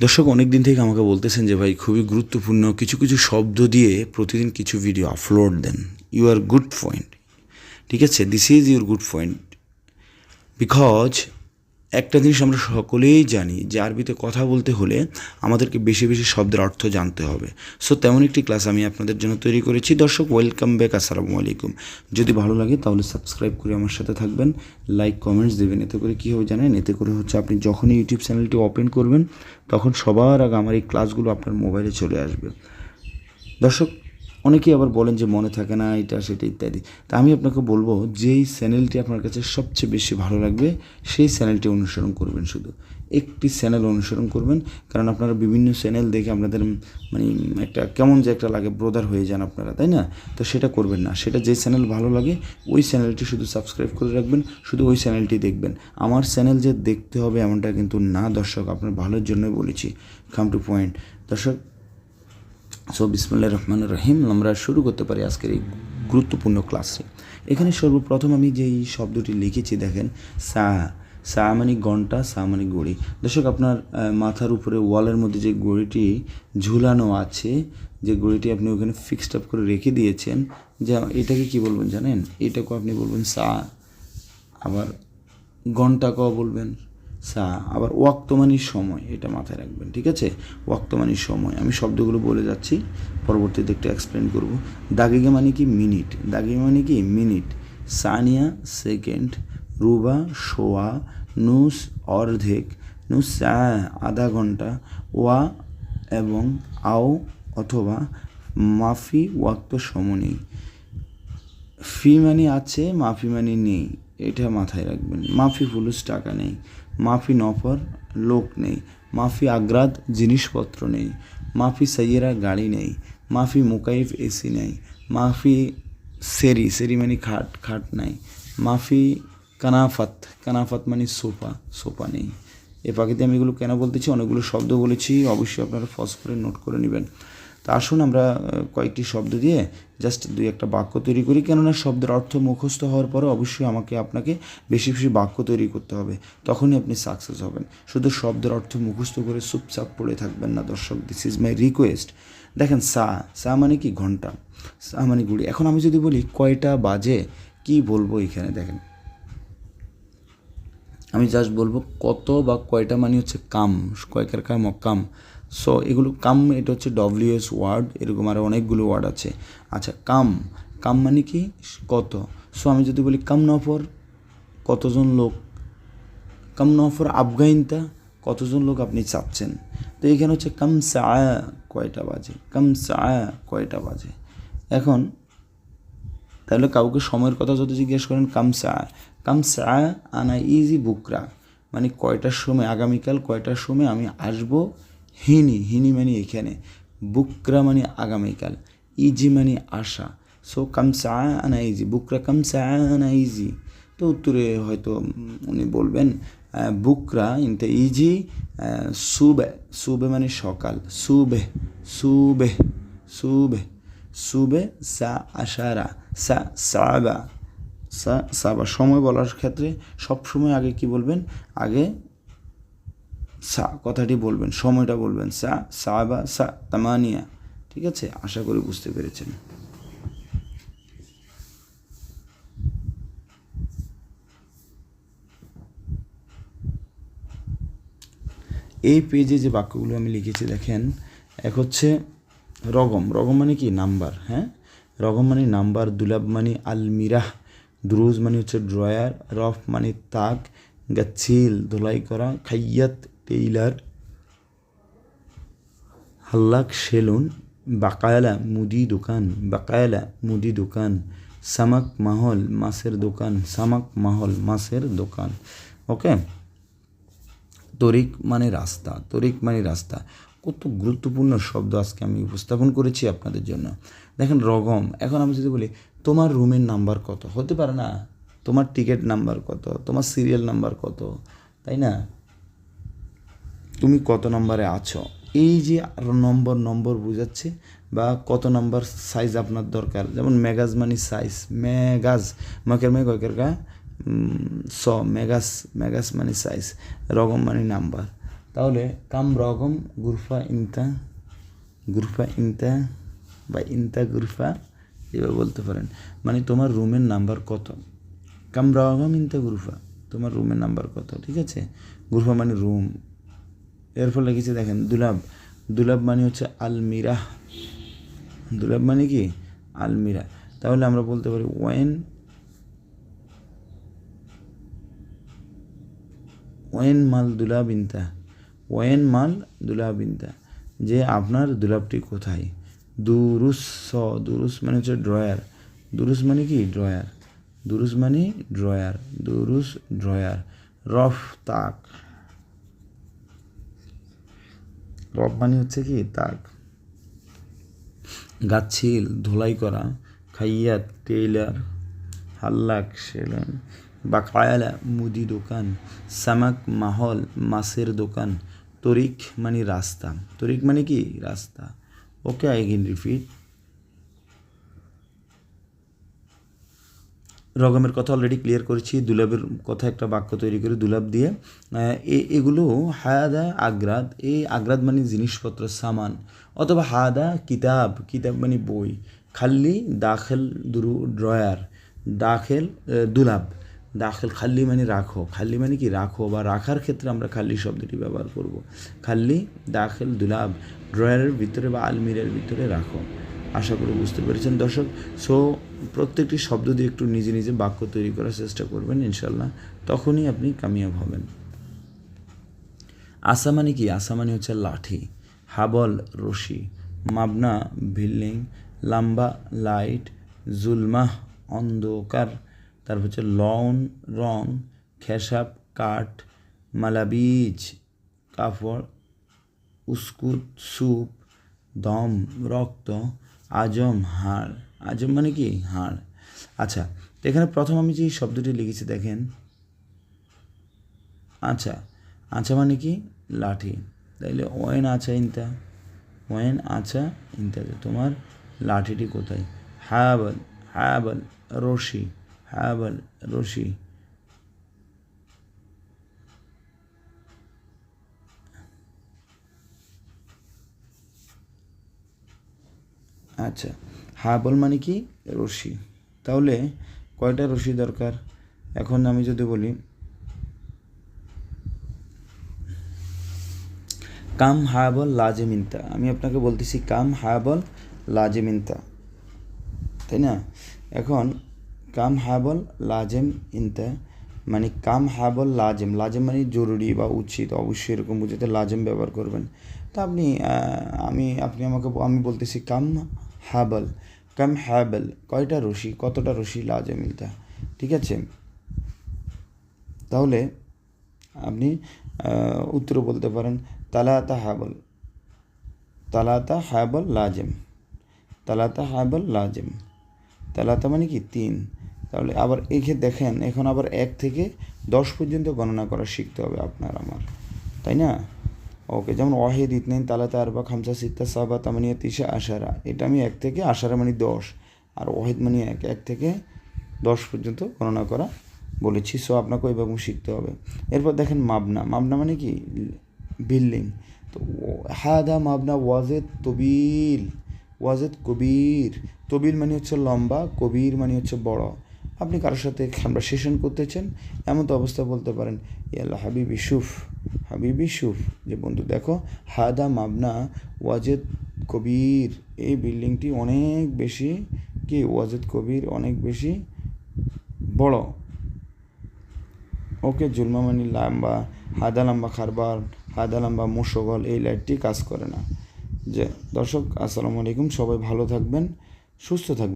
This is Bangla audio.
দর্শক অনেক দিন থেকে আমাকে বলতেছেন যে, ভাই, খুবই গুরুত্বপূর্ণ কিছু কিছু শব্দ দিয়ে প্রতিদিন কিছু ভিডিও আপলোড দেন। ইউ আর গুড পয়েন্ট ঠিক আছে? This is your good point because একটা জিনিস আমরা সকলেই জানি যে আরবিতে কথা বলতে হলে আমাদেরকে বেশি বেশি শব্দের অর্থ জানতে হবে। সো তেমন একটি ক্লাস আমি আপনাদের জন্য তৈরি করেছি। দর্শক ওয়েলকাম ব্যাক আসসালামু আলাইকুম। যদি ভালো লাগে তাহলে সাবস্ক্রাইব করে আমার সাথে থাকবেন। লাইক কমেন্টস দেবেন। এতে করে কী হবে জানেন? এতে করে হচ্ছে আপনি যখনই ইউটিউব চ্যানেলটি ওপেন করবেন, তখন সবার আগে আমার এই ক্লাসগুলো আপনার মোবাইলে চলে আসবে। দর্শক অনেকেই আবার বলেন যে মনে থাকে না, এটা, সেটা ইত্যাদি। তা আমি আপনাকে বলব, যেই চ্যানেলটি আপনার কাছে সবচেয়ে বেশি ভালো লাগবে, সেই চ্যানেলটি অনুসরণ করবেন শুধু। একটি চ্যানেল অনুসরণ করবেন, কারণ আপনারা বিভিন্ন চ্যানেল দেখে আপনাদের মানে একটা কেমন যে একটা লাগে ব্রদার হয়ে যান আপনারা, তাই না? তো সেটা করবেন না। সেটা যে চ্যানেল ভালো লাগে, ওই চ্যানেলটি শুধু সাবস্ক্রাইব করে রাখবেন, শুধু ওই চ্যানেলটি দেখবেন। আমার চ্যানেল যে দেখতে হবে এমনটা কিন্তু না, দর্শক, আপনার ভালোর জন্যই বলেছি। কাম টু পয়েন্ট দর্শক সো বিসমুল্লাহ রহমান রহিম আমরা শুরু করতে পারি আজকের এই গুরুত্বপূর্ণ ক্লাসে এখানে সর্বপ্রথম আমি যেই শব্দটি লিখেছি, দেখেন, সা সা মানে ঘণ্টা, সা মানে ঘড়ি। দর্শক, আপনার মাথার উপরে ওয়ালের মধ্যে যে গড়িটি ঝুলানো আছে, যে গড়িটি আপনি ওখানে ফিক্সড আপ করে রেখে দিয়েছেন, যা, এটাকে কি বলবেন জানেন? এটাকে আপনি বলবেন সা, আবার ঘণ্টা ক বলবেন। সা, আবার ওয়াক্তমানির সময়, এটা মাথায় রাখবেন, ঠিক আছে? ওয়াক্তমানির সময়, আমি শব্দগুলো বলে যাচ্ছি, পরবর্তীতে একটু এক্সপ্লেন করব। দাগিগে মানে কি? মিনিট। দাগিগে মানে কি? মিনিট। সানিয়া, সেকেন্ড। রুবা, শোয়া, নুস, অর্ধেক। নুস আধা ঘণ্টা। ওয়া এবং আও অথবা মাফি ওয়াক্ত সমনেই ফি মানি আছে, মাফি মানি নেই। এটা মাথায় রাখবেন। মাফি, ফুলুস, টাকা নেই। মাফি নফর লোক নেই। মাফি আগ্রাদ জিনিসপত্র নেই। মাফি সাইয়েরা গাড়ি নেই। মাফি মুকাইফ এসি নেই। মাফি সেরি সেরি মানে খাট খাট নাই। মাফি কানাফাত কানাফাত মানে সোফা সোফা নেই। এ পাখিতে আমি এগুলো কেন বলতেছি? অনেকগুলো শব্দ বলেছি। অবশ্যই আপনারা ফস করে নোট করে নেবেন। তা আসুন আমরা কয়েকটি শব্দ দিয়ে জাস্ট দুই একটা বাক্য তৈরি করি। কেননা শব্দের অর্থ মুখস্থ হওয়ার পরে অবশ্যই আমাকে আপনাকে বেশি বেশি বাক্য তৈরি করতে হবে। তখনই আপনি সাকসেস হবেন। শুধু শব্দের অর্থ মুখস্থ করে চুপচাপ পড়ে থাকবেন না দর্শক। দিস ইজ মাই রিকোয়েস্ট দেখেন, সা সা মানে কি ঘণ্টা? সা মানে গুড়ি। এখন আমি যদি বলি কয়টা বাজে, কি বলব এখানে? দেখেন। আমি জাস্ট বলব কত বা কয়টা মানে হচ্ছে কাম কয়কার কাম ও কাম সো এগুলো কাম, এটা হচ্ছে ডব্লিউএস ওয়ার্ড এরকম আরও অনেকগুলো ওয়ার্ড আছে। আচ্ছা কাম কাম মানে কি? কত? সো আমি যদি বলি কাম নফর, কতজন লোক? কাম নফর আফগাইনতা, কতজন লোক আপনি চাচ্ছেন? তো এখানে হচ্ছে কাম সা কয়টা বাজে? কাম সা কয়টা বাজে? এখন, তাহলে কাউকে সময়ের কথা যদি জিজ্ঞেস করেন কামসা কামসা আনা ইজি বুকরা। মানে কয়টার সময়, আগামীকাল কয়টার সময় আমি আসব? হিনি হিনি মানে এখানে, বুকরা মানে আগামীকাল, ইজি মানে আশা। সো কামসা আনা ইজি, বুকরা কামসা আনা ইজি। তো উত্তরে হয়তো উনি বলবেন বুকরা ইনতে ইজি সুবে সুবে মানে সকাল, সুবে সুবে সুবে সুবে সা আশারা, সা সাবা সা সাবা। সময় বলার ক্ষেত্রে সব সময় আগে কি বলবেন? আগে সা, কথাটি বলবেন, সময়টা বলবেন, সা, সাবা, সা, তামানিয়া। ঠিক আছে? আশা করি বুঝতে পেরেছেন। এই পেজে যে বাক্যগুলো আমি লিখেছি, দেখেন, এক হচ্ছে রগম। রগম মানে কি? নাম্বার হ্যাঁ? রগম মানে নাম্বার, দুলাব মানে আলমিরাহ, দ্রুজ মানে হচ্ছে ড্রয়ার, রফ মানে তাক গাছিল ধোলাই করা, খাইয়াত টেইলার হাল্লাক সেলুন, বাকায়ালা মুদি দোকান, বাকায়ালা মুদি দোকান, সামাক মাহল মাছের দোকান, সামাক মাহল মাছের দোকান। ওকে? তরিক মানে রাস্তা, তরিক মানে রাস্তা। কত গুরুত্বপূর্ণ শব্দ আজকে আমি উপস্থাপন করেছি আপনাদের জন্য। দেখেন রগম, এখন আমি যদি বলি, তোমার রুমের নাম্বার কত? হতে পারে না। তোমার টিকিট নাম্বার কত? তোমার সিরিয়াল নাম্বার কত? তাই না? তুমি কত নম্বরে আছো? এই যে নম্বর নম্বর বোঝাচ্ছে বা কত নম্বর সাইজ আপনার দরকার? যেমন মেগাজ মানে সাইজ মেগাজ মকের মে কয়েকের গা স মেগাস মেগাস মানে সাইজ রকম মানে নাম্বার তাহলে কাম রকম, গুরফা, ইনতা গুরফা, ইনতা বা ইনতা, গুরফা এভাবে বলতে পারেন। মানে তোমার রুমের নাম্বার কত? কাম রকম, ইনতা, গুরফা, তোমার রুমের নাম্বার কত? ঠিক আছে? গুরফা মানে রুম এর ফলে লিখেছে দেখেন দুলাভ দুলাভ মানে হচ্ছে আলমিরা। দুলাভ মানে কি? আলমিরা। তাহলে আমরা বলতে পারি ওয়েন ওয়েন মাল দুলাভ ইনতা। ওয়েন মাল দুলাভ ইনতা। যে আপনার দুলাভটি কোথায়? দুরুস দুরুস মানে হচ্ছে ড্রয়ার দুরুস মানে কি? ড্রয়ার দুরুস মানে ড্রয়ার দুরুস ড্রয়ার রফ তাক রফ মানে হচ্ছে কি? দাগ গাছিল ধোলাই করা, খাইয়া টেইলার হাল্লাক সেলন বাকায়ালা মুদি দোকান, সামাক মাহল, মাছের দোকান তরিক মানে রাস্তা। তরিক মানে কি? রাস্তা। Okay, I can repeat. রগমের কথা অলরেডি ক্লিয়ার করেছি, দুলাবের কথা একটা বাক্য তৈরি করে দুলাব দিয়ে। এ- এগুলো হায়াদা আগ্রাদ এই আগ্রাদ মানে জিনিসপত্র, সামান। অথবা হায়াদা কিতাব কিতাব মানে বই। খাল্লি, দাখেল দুরু, ড্রয়ার। দাখেল দুলাব। দাখেল খাল্লি মানে রাখো। খাল্লি মানে কি? রাখো বা রাখার ক্ষেত্রে আমরা খাল্লি শব্দটি ব্যবহার করব। খাল্লি, দাখেল, দুলাব। ড্রয়ারের ভিতরে বা আলমিরের ভিতরে রাখো। আশা করি বুঝতে পেরেছেন। দর্শক সো প্রত্যেকটি শব্দ দিয়ে একটু নিজে নিজে বাক্য তৈরি করার চেষ্টা করবেন ইনশাল্লাহ তখনই আপনি কামিয়াব হবেন। আসা মানে কি? আসা মানে হচ্ছে লাঠি। হাবল, রশি। মাবনা, বিল্ডিং। লাম্বা, লাইট। জুলমাহ অন্ধকার। তারপর হচ্ছে লন, রং। খেসাব, কাঠ। মালাবিজ কাপড় উস্কুট স্যুপ। দম, রক্ত। আজম হাড় আজম মানে কি? হাড় আচ্ছা এখানে প্রথম আমি যে শব্দটি লিখেছি দেখেন। আচ্ছা আচ্ছা মানে কি? লাঠি। তাইলে ওয়েন আছা ইনতা। ওয়েন আছা ইনতা। তোমার লাঠিটি কোথায়? হায়াবল হায়াবল, রশি। হায়াবল, রশি। আচ্ছা হাবল মানে কি? রশি। তাহলে কয়টা রশি দরকার? এখন আমি যদি বলি, কাম হায়াবল লাজেমিনতা আমি আপনাকে বলতেছি কাম হায়াবল লাজেমিনতা তাই না? এখন কাম হায়াবল লাজেম ইনতা মানে কাম হায়াবল লাজেম। লাজেম মানে জরুরি বা উচিত। অবশ্যই এরকম বুঝতে লাজেম ব্যবহার করবেন। তা আপনি আমি, আপনি আমাকে আমি বলতেছি কাম হাবল কাম হাবল কয়টা রশি? কতটা রশি লাজেম ইনতা ঠিক আছে? তাহলে আপনি উত্তর বলতে পারেন, তালাতা হাবল তালাতা হাবল লাজেম। তালাতা হাবল লাজেম। তালাতা মানে কি? তিন। তাহলে আবার এখে দেখেন, এখন আবার এক থেকে দশ পর্যন্ত গণনা করা শিখতে হবে আপনার আমার, তাই না? ওকে, যেমন ওয়াহিদ ইতনাইন, তালাতা আরবা, খামসা, সিত্তা, সাবা, তামানিয়া, তিসা, আশারা, এটা আমি এক থেকে আশারা মানে দশ, আর ওয়াহিদ মানে এক এক থেকে দশ পর্যন্ত গণনা করা বলেছি। সো আপনাকে ওইভাবে শিখতে হবে। এরপর দেখেন মাবনা মাবনা মানে কি? বিল্ডিং। তো হাদা মাবনা ওয়াজেদ তবিল, ওয়াজেদ কবির, তবিল মানে হচ্ছে লম্বা, কবির মানে হচ্ছে বড়। আপনি কারোর সাথে কনভারসেশন করতেছেন এমন তো অবস্থা বলতে পারেন ইয়াল্লা হাবিব ইসুফ হাবিব ইসুফ যে বন্ধু, দেখো, হাদা মাবনা ওয়াজেদ কবির, এই বিল্ডিংটি অনেক বেশি কি, ওয়াজেদ কবির অনেক বেশি বড়। ওকে জুলমা মানে লাম্বা, হাদা লম্বা খারবার, হাদা লম্বা মুসগল, এই লাইটটি কাজ করে না। যে, দর্শক, আসসালামু আলাইকুম, সবাই ভালো থাকবেন, সুস্থ থাকবেন।